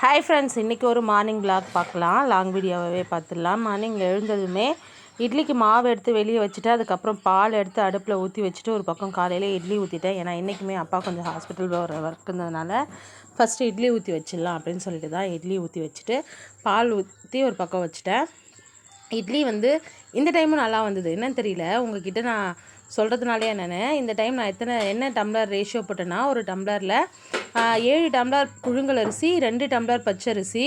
Hi friends இன்றைக்கி ஒரு morning vlog பார்க்கலாம். லாங் வீடியோவே பார்த்துடலாம். மார்னிங் எழுந்ததுமே இட்லிக்கு மாவு எடுத்து வெளியே வச்சுட்டு அதுக்கப்புறம் பால் எடுத்து அடுப்பில் ஊற்றி வச்சுட்டு ஒரு பக்கம் காலையில் இட்லி ஊற்றிட்டேன் ஏன்னா இன்றைக்குமே அப்பா கொஞ்சம் ஹாஸ்பிட்டல் போகிற ஒர்க் இருந்ததுனால ஃபஸ்ட்டு இட்லி ஊற்றி வச்சிடலாம் அப்படின்னு சொல்லிட்டு தான் இட்லி ஊற்றி வச்சுட்டு பால் ஊற்றி ஒரு பக்கம் வச்சுட்டேன். இட்லி வந்து இந்த டைமும் நல்லா வந்தது. என்னன்னு தெரியல. உங்ககிட்ட நான் சொல்கிறதுனாலே என்னென்னு இந்த டைம் நான் எத்தனை என்ன டம்ளர் ரேஷியோ போட்டேன்னா ஒரு டம்ளரில் ஏழு டம்ளர் புழுங்கல் அரிசி ரெண்டு டம்ளர் பச்சரிசி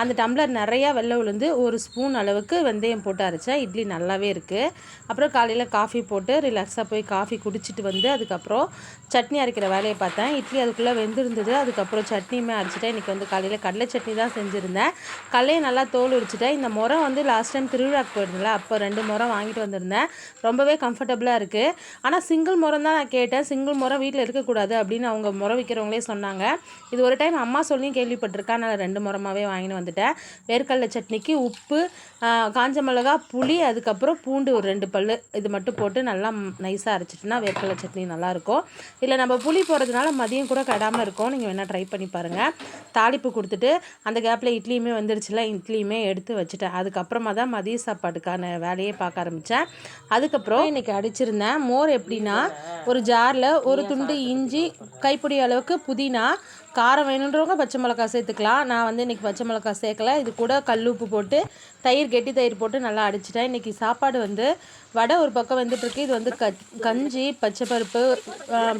அந்த டம்ளர் நிறையா வெள்ளை உளுந்து ஒரு ஸ்பூன் அளவுக்கு வெந்தயம் போட்டு அரைச்சேன். இட்லி நல்லாவே இருக்குது அப்புறம் காலையில் காஃபி போட்டு ரிலாக்ஸாக போய் காஃபி குடிச்சிட்டு வந்து அதுக்கப்புறம் சட்னி அரைக்கிற வேலையை பார்த்தேன். இட்லி அதுக்குள்ளே வெந்திருந்தது அதுக்கப்புறம் சட்னியுமே அரைச்சிட்டேன். இன்றைக்கி வந்து காலையில் கடலை சட்னி தான் செஞ்சுருந்தேன். கடலையை நல்லா தோல் உரிச்சிட்டேன். இந்த முறம் வந்து லாஸ்ட் டைம் திருவிழாக்கு போயிருந்தேன்ல அப்போ ரெண்டு முறம் வாங்கிட்டு வந்திருந்தேன். ரொம்பவே கம்ஃபர்டபுளாக இருக்குது ஆனால் சிங்கிள் முறம் தான் நான் கேட்டேன். சிங்கிள் முறம் வீட்டில் இருக்கக்கூடாது அப்படின்னு அவங்க முறை விற்கிறவங்களே சொன்னாங்க. இது ஒரு டைம் அம்மா சொல்லியும் கேள்விப்பட்டிருக்கேன் நான் ரெண்டு முறமாகவே வாங்கிட்டு வந்துட்டேன். வேர்க்கடலை சட்னிக்கு உப்பு காஞ்ச மிளகா புளி அதுக்கப்புறம் பூண்டு ஒரு ரெண்டு பல் இது மட்டும் போட்டு நல்லா நைஸாக அரைச்சிட்டுனா வேர்க்கடலை சட்னி நல்லாயிருக்கும். இல்லை நம்ம புளி போடுறதுனால மதியம் கூட கெடாமல் இருக்கும். நீங்கள் வேணால் ட்ரை பண்ணி பாருங்கள் தாளிப்பு கொடுத்துட்டு அந்த கேப்பில் இட்லியுமே வந்துருச்சுல இட்லியுமே எடுத்து வச்சுட்டேன். அதுக்கப்புறமா தான் மதிய சாப்பாட்டுக்கான வேலையே பார்க்க ஆரம்பித்தேன் அதுக்கப்புறம் இன்றைக்கி அடிச்சிருந்தேன். மோர் எப்படின்னா ஒரு ஜாரில் ஒரு துண்டு இஞ்சி கைப்பிடி அளவுக்கு புதினா காரம் வேணுன்றவங்க பச்சை மிளகா சேர்த்துக்கலாம். நான் வந்து இன்றைக்கி பச்சை மிளகா சேர்க்கல. இது கூட கல் உப்பு போட்டு தயிர் கெட்டி தயிர் போட்டு நல்லா அடிச்சிட்டேன். இன்றைக்கி சாப்பாடு வந்து வடை ஒரு பக்கம் வந்துட்டுருக்கு. இது வந்து க கஞ்சி பச்சை பருப்பு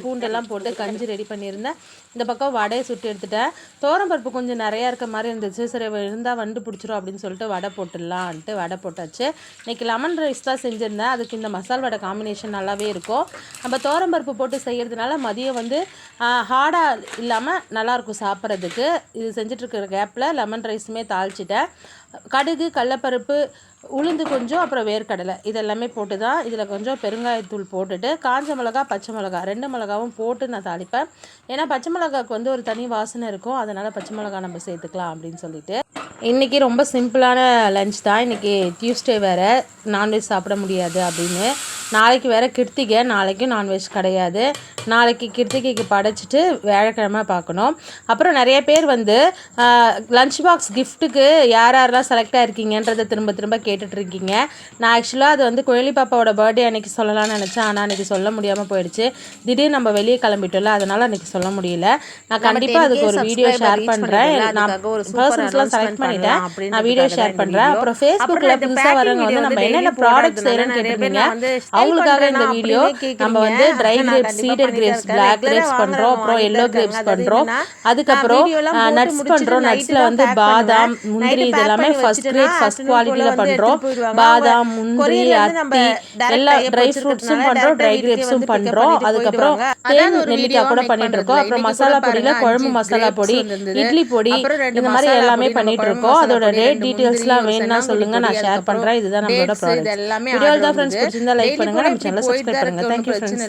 பூண்டெல்லாம் போட்டு கஞ்சி ரெடி பண்ணியிருந்தேன். இந்த பக்கம் வடையை சுட்டு எடுத்துட்டேன். தோரம் பருப்பு கொஞ்சம் நிறையா இருக்க மாதிரி இருந்துச்சு. சரி இருந்தால் வண்டு பிடிச்சிரும் அப்படின்னு சொல்லிட்டு வடை போட்டுடலான்ட்டு வடை போட்டாச்சு. இன்றைக்கி லெமன் ரைஸ் தான் செஞ்சுருந்தேன். அதுக்கு இந்த மசால் வடை காம்பினேஷன் நல்லாவே இருக்கும். நம்ம தோரம் பருப்பு போட்டு செய்கிறதுனால மதியம் வந்து ஹார்டாக இல்லாமல் நல்லாயிருக்கும் சாப்பிட்றதுக்கு. இது செஞ்சிட்ருக்கிற கேப்பில் லெமன் ரைஸுமே தாளிச்சிட்டேன். கடுகு கடலப்பருப்பு உளுந்து கொஞ்சம் அப்புறம் வேர்க்கடலை. இதெல்லாமே போட்டு தான் இதில் கொஞ்சம் பெருங்காயத்தூள் போட்டுட்டு காஞ்ச மிளகா பச்சை மிளகா ரெண்டு மிளகாவும் போட்டு நான் தாளிப்பேன். ஏன்னா பச்சை மிளகாவுக்கு வந்து ஒரு தனி வாசனை இருக்கும். அதனால் பச்சை மிளகா நம்ம சேர்த்துக்கலாம் அப்படின்னு சொல்லிட்டு. இன்றைக்கி ரொம்ப சிம்பிளான லஞ்ச் தான். இன்றைக்கி டியூஸ்டே வேறு. நான்வெஜ் சாப்பிட முடியாது அப்படின்னு. நாளைக்கு வேறு கிருத்திகை. நாளைக்கும் நான்வெஜ் கிடையாது. நாளைக்கு கிருத்திகைக்கு படைச்சிட்டு வியாழக்கிழமை பார்க்கணும். அப்புறம் நிறைய பேர் வந்து லஞ்ச் பாக்ஸ் கிஃப்ட்டுக்கு யார் யாரெல்லாம் செலக்ட் ஆயிருக்கீங்கன்றதை திரும்ப திரும்ப கேட்டுட்டு இருக்கீங்க. நான் ஆக்சுவலாக அது வந்து குழலி பாப்பாவோட பர்த்டே அன்னைக்கு சொல்லலாம்னு நினச்சேன். ஆனால் அன்றைக்கி சொல்ல முடியாமல் போயிடுச்சு. திடீர்னு நம்ம வெளியே கிளம்பிட்டோம்ல அதனால் அன்றைக்கி சொல்ல முடியல. நான் கண்டிப்பாக அதுக்கு ஒரு வீடியோ ஷேர் பண்ணுறேன் நான் பர்சன்ஸ்லாம் செலக்ட் பண்ணிட்டேன். நான் வீடியோ ஷேர் பண்ணுறேன் அப்புறம் ஃபேஸ்புக்கில் புதுசாக வரவங்க வந்து நம்ம என்னென்ன ப்ராடக்ட் செய்கிறேன்னு கேட்டிருந்தீங்க அவங்களுக்காக இந்த வீடியோ நம்ம வந்து dry grapes seeded grapes black grapes பண்ணுறோம் அப்புறம் எல்லோ கிரேப்ஸ் பண்ணுறோம் அதுக்கப்புறம் நட்ஸ் பண்ணுறோம் நட்ஸில் வந்து பாதாம் முந்திரி இது எல்லாமே ஃபர்ஸ்ட் கிரேட் ஃபர்ஸ்ட் குவாலிட்டியில் பண்ணுறோம் பாதாம் முந்திரி அத்தி எல்லா ட்ரை ஃப்ரூட்ஸும் பண்ணுறோம் ட்ரை கிரேப்ஸும் பண்ணுறோம் அதுக்கப்புறம் தேன் நெல்லிக்காய் கூட பண்ணிட்டு இருக்கோம் அப்புறம் மசாலா பொடியில் குழம்பு மசாலா பொடி இட்லி பொடி இந்த மாதிரி எல்லாமே பண்ணிட்டு இருக்கோம் அதோட ரேட் டீட்டெயில்ஸ்லாம் வேணும்னா சொல்லுங்க நான் ஷேர் பண்றேன் இதுதான் நம்மளோட ப்ராடக்ட் வீடியோ தான் ஃப்ரெண்ட்ஸ் பிடிச்சிருந்தா லைக் பண்ணுங்க நம்ம சேனலை சப்ஸ்கிரைப் பண்ணுங்க தேங்க்யூ ஃப்ரெண்ட்ஸ்